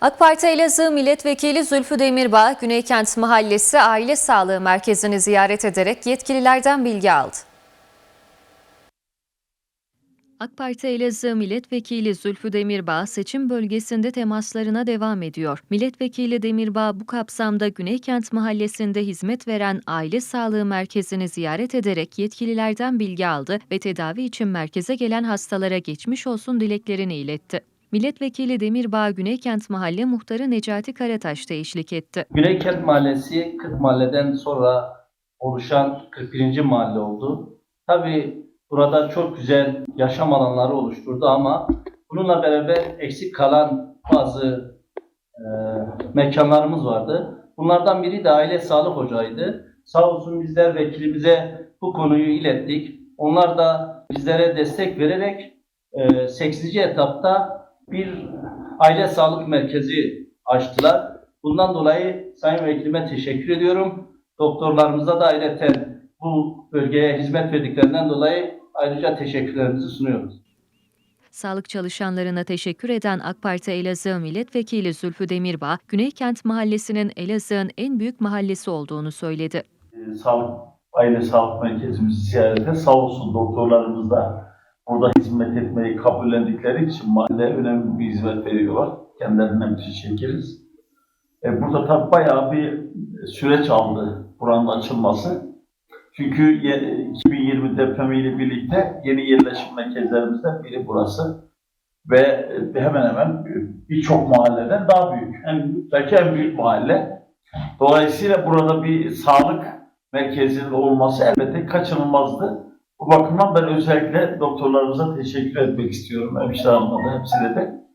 AK Parti Elazığ Milletvekili Zülfü Demirbağ, Güneykent Mahallesi Aile Sağlığı Merkezi'ni ziyaret ederek yetkililerden bilgi aldı. AK Parti Elazığ Milletvekili Zülfü Demirbağ seçim bölgesinde temaslarına devam ediyor. Milletvekili Demirbağ bu kapsamda Güneykent Mahallesi'nde hizmet veren Aile Sağlığı Merkezi'ni ziyaret ederek yetkililerden bilgi aldı ve tedavi için merkeze gelen hastalara geçmiş olsun dileklerini iletti. Milletvekili Demirbağ Güneykent Mahalle Muhtarı Necati Karataş da eşlik etti. Güneykent Mahallesi 40 mahalleden sonra oluşan 41. mahalle oldu. Tabii burada çok güzel yaşam alanları oluşturdu ama bununla beraber eksik kalan bazı e, mekanlarımız vardı. Bunlardan biri de aile sağlık ocağıydı. Sağ olsun bizler vekilimize bu konuyu ilettik. Onlar da bizlere destek vererek e, 8. etapta bir aile sağlık merkezi açtılar. Bundan dolayı Sayın Vekilime teşekkür ediyorum. Doktorlarımıza da ayrıca bu bölgeye hizmet verdiklerinden dolayı ayrıca teşekkürlerimizi sunuyoruz. Sağlık çalışanlarına teşekkür eden AK Parti Elazığ Milletvekili Zülfü Demirbağ, Güneykent Mahallesi'nin Elazığ'ın en büyük mahallesi olduğunu söyledi. e, sağlık aile sağlık merkezimizi ziyarete sağ olsun doktorlarımız da burada hizmet etmeyi kabullendikleri için mahalle önemli bir hizmet veriyorlar. Kendilerinden teşekkürüz. E, burada tabii bayağı bir süreç aldı buranın açılması. Çünkü ye- 2020 depremiyle birlikte yeni yerleşim merkezlerimizden biri burası. Ve e, hemen hemen birçok mahalleden daha büyük. En, belki en büyük mahalle. Dolayısıyla burada bir sağlık merkezinin olması elbette kaçınılmazdı. Bu bakımdan ben özellikle doktorlarımıza teşekkür etmek istiyorum. Hemşire hanıma da hepsine de.